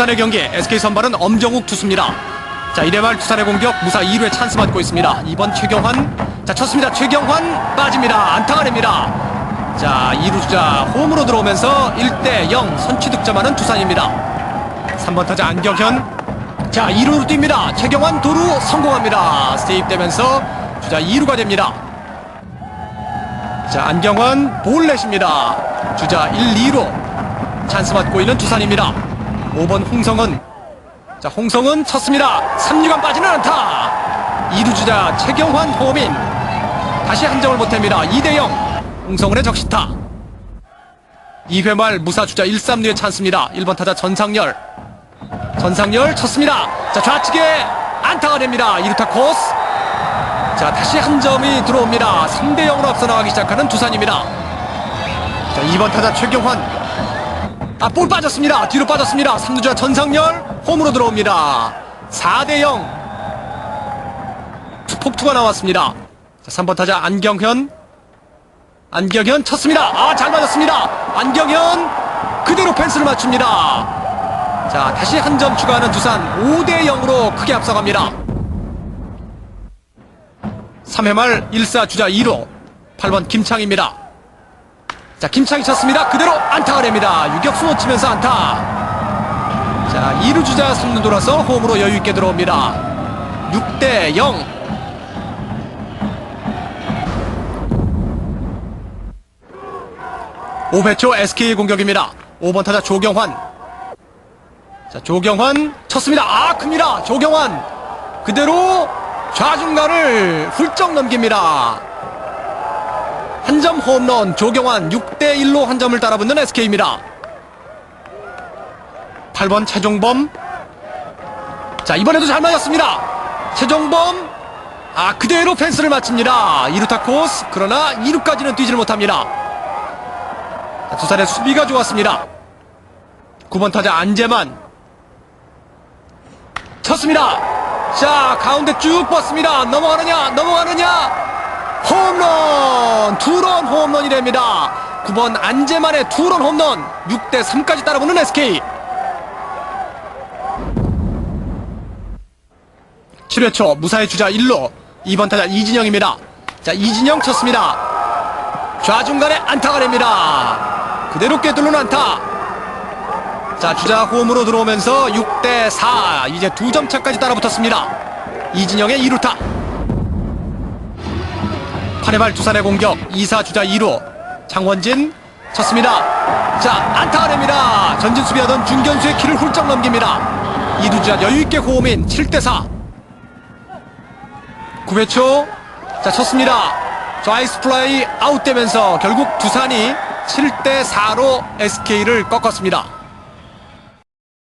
두산의 경기 SK 선발은 엄정욱 투수입니다. 자 1회 말 두산의 공격 무사 2루에 찬스 맞고 있습니다. 이번 최경환 자 쳤습니다. 최경환 빠집니다. 안타가 됩니다. 자 2루 주자 홈으로 들어오면서 1대 0 선취 득점하는 두산입니다. 3번 타자 안경현 자 2루로 뜁니다. 최경환 도루 성공합니다. 세입되면서 주자 2루가 됩니다. 자 안경환 볼넷입니다. 주자 1, 2루 찬스 맞고 있는 두산입니다. 5번 홍성은 자 홍성은 쳤습니다. 3루간 빠지는 안타. 2루 주자 최경환 호민. 다시 한 점을 못합니다. 2대0 홍성은의 적시타. 2회 말 무사 주자 1, 3루의 찬스입니다. 1번 타자 전상열. 전상열 쳤습니다. 자 좌측에 안타가 됩니다. 2루타 코스. 자 다시 한 점이 들어옵니다. 3대0으로 앞서 나가기 시작하는 두산입니다. 자 2번 타자 최경환 아, 볼 빠졌습니다. 뒤로 빠졌습니다. 3루자 전상열 홈으로 들어옵니다. 4대 0. 폭투가 나왔습니다. 자, 3번 타자 안경현. 안경현 쳤습니다. 아, 잘 맞았습니다. 안경현 그대로 펜스를 맞춥니다. 자, 다시 한 점 추가하는 두산 5대 0으로 크게 앞서갑니다. 3회 말 1사 주자 2루 8번 김창입니다. 자, 김창희 쳤습니다. 그대로 안타가 됩니다. 유격수 놓치면서 안타. 자, 2루 주자 3루 돌아서 홈으로 여유 있게 들어옵니다. 6대 0. 오회초 SK의 공격입니다. 5번 타자 조경환. 자, 조경환 쳤습니다. 아, 큽니다. 조경환. 그대로 좌중간을 훌쩍 넘깁니다. 한 점 홈런 조경환 6대1로 한 점을 따라붙는 SK입니다. 8번 최종범 자 이번에도 잘 맞았습니다. 최종범 아 그대로 펜스를 맞춥니다. 2루타 코스 그러나 2루까지는 뛰지를 못합니다. 자, 두산의 수비가 좋았습니다. 9번 타자 안재만 쳤습니다. 자 가운데 쭉 뻗습니다. 넘어가느냐 넘어가느냐 홈런! 투런 홈런이 됩니다. 9번 안재만의 투런 홈런 6대 3까지 따라붙는 SK. 7회 초 무사의 주자 1루 2번 타자 이진영입니다. 자 이진영 쳤습니다. 좌중간에 안타가 됩니다. 그대로 꿰뚫는 안타. 자 주자 홈으로 들어오면서 6대 4 이제 두 점 차까지 따라붙었습니다. 이진영의 2루타. 8회 말 두산의 공격. 2사 주자 2루. 장원진 쳤습니다. 자 안타가 됩니다. 전진 수비하던 중견수의 키를 훌쩍 넘깁니다. 2루 주자 여유있게 호흡인 7대4 9회 초자 쳤습니다. 좌이스 플라이 아웃되면서 결국 두산이 7대4로 SK를 꺾었습니다